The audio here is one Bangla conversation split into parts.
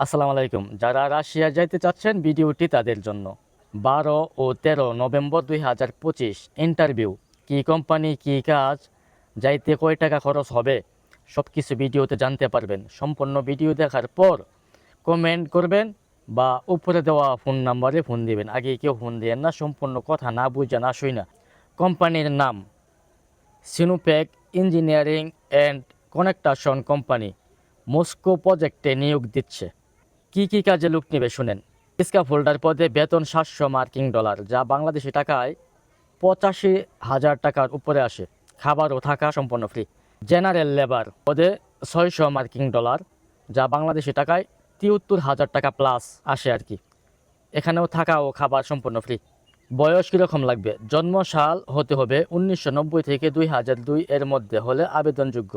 আসসালামু আলাইকুম। যারা রাশিয়া যাইতে চাচ্ছেন ভিডিওটি তাদের জন্য। বারো ও তেরো নভেম্বর দুই হাজার পঁচিশ ইন্টারভিউ। কী কোম্পানি, কী কাজ, যাইতে কয় টাকা খরচ হবে সব কিছু ভিডিওতে জানতে পারবেন। সম্পূর্ণ ভিডিও দেখার পর কমেন্ট করবেন বা উপরে দেওয়া ফোন নাম্বারে ফোন দিবেন। আগে কেউ ফোন দিবেন না, সম্পূর্ণ কথা না বুঝে না শুই না। কোম্পানির নাম Sinopac engineering and construction company Moscow প্রজেক্টে নিয়োগ দিচ্ছে। কি কি কাজে লোক নেবে শুনেন। ইস্কা ফোল্ডার পদে বেতন সাতশো মার্কিং ডলার, যা বাংলাদেশি টাকায় পঁচাশি হাজার টাকার উপরে আসে। খাবার ও থাকা সম্পূর্ণ ফ্রি জেনারেল লেবার পদে ছয়শো মার্কিং ডলার, যা বাংলাদেশি টাকায় তিয়াত্তর হাজার টাকা প্লাস আসে আর কি। এখানেও থাকা ও খাবার সম্পূর্ণ ফ্রি বয়স কীরকম লাগবে? জন্মসাল হতে হবে উনিশশো নব্বই থেকে দুই হাজার দুই এর মধ্যে হলে আবেদনযোগ্য।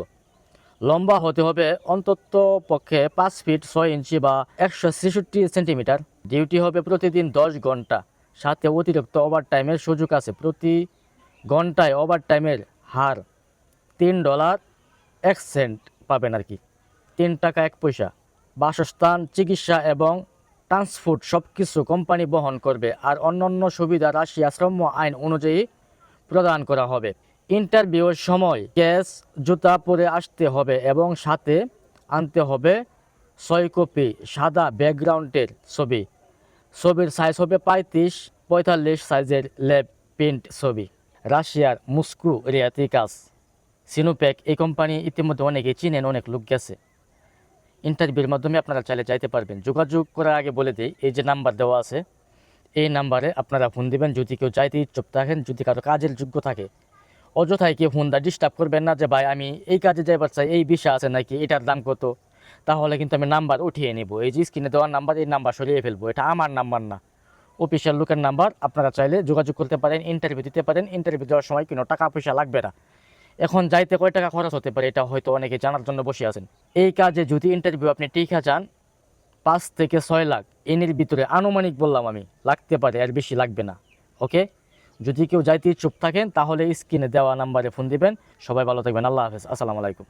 লম্বা হতে হবে অন্তত পক্ষে পাঁচ ফিট ছয় ইঞ্চি বা একশো ছেষট্টি সেন্টিমিটার। ডিউটি হবে প্রতিদিন দশ ঘণ্টা। সাথে অতিরিক্ত ওভার টাইমের সুযোগ আছে। প্রতি ঘন্টায় ওভার টাইমের হার তিন ডলার এক সেন্ট পাবেন আর কি। তিন টাকা এক পয়সা। বাসস্থান, চিকিৎসা এবং ট্রান্সপোর্ট সব কিছু কোম্পানি বহন করবে। আর অন্যান্য সুবিধা রাশিয়া শ্রম আইন অনুযায়ী প্রদান করা হবে। ইন্টারভিউর সময় ক্যাশ জুতা পরে আসতে হবে এবং সাথে আনতে হবে ছয় কপি সাদা ব্যাকগ্রাউন্ডের ছবি। ছবির সাইজ হবে পঁয়ত্রিশ, পঁয়তাল্লিশ সাইজের ল্যাব প্রিন্ট ছবি। রাশিয়ার মুস্কু রিয়াতি কাজ। সিনোপ্যাক এই কোম্পানি ইতিমধ্যে অনেকে চিনেন, অনেক লোক গেছে। ইন্টারভিউর মাধ্যমে আপনারা চাইলে যাইতে পারবেন। যোগাযোগ করার আগে বলে দিই, এই যে নাম্বার দেওয়া আছে, এই নাম্বারে আপনারা ফোন দিবেন। যদি কেউ চাইতে ইচ্ছুক থাকেন, যদি কারও কাজের যোগ্য থাকে অযথায় কি ফোন দা ডিস্টার্ব করবেন না যে, ভাই, আমি এই কাজে যাইবার চাই, এই বিষয় আছে নাকি, এটার দাম কত? তাহলে কিন্তু আমি নাম্বার উঠিয়ে নিব। এই যে স্ক্রিনে দেওয়ার নাম্বার এই নাম্বার সরিয়ে ফেলব। এটা আমার নাম্বার না। অফিসিয়াল লোকের নাম্বার আপনারা চাইলে যোগাযোগ করতে পারেন ইন্টারভিউ দিতে পারেন। ইন্টারভিউ দেওয়ার সময় কোনো টাকা পয়সা লাগবে না। এখন যাইতে কয় টাকা খরচ হতে পারে, এটা হয়তো অনেকে জানার জন্য বসে আছেন। এই কাজে যদি ইন্টারভিউ আপনি টিকা চান পাঁচ থেকে ছয় লাখ। এনের ভিতরে আনুমানিক বললাম আমি, লাগতে পারে আর বেশি লাগবে না। ওকে যদি কেউ যাইতে চুপ থাকেন, তাহলে স্ক্রিনে দেওয়া নাম্বারে ফোন দিবেন। সবাই ভালো থাকবেন। আল্লাহ হাফেজ। আসসালামু আলাইকুম।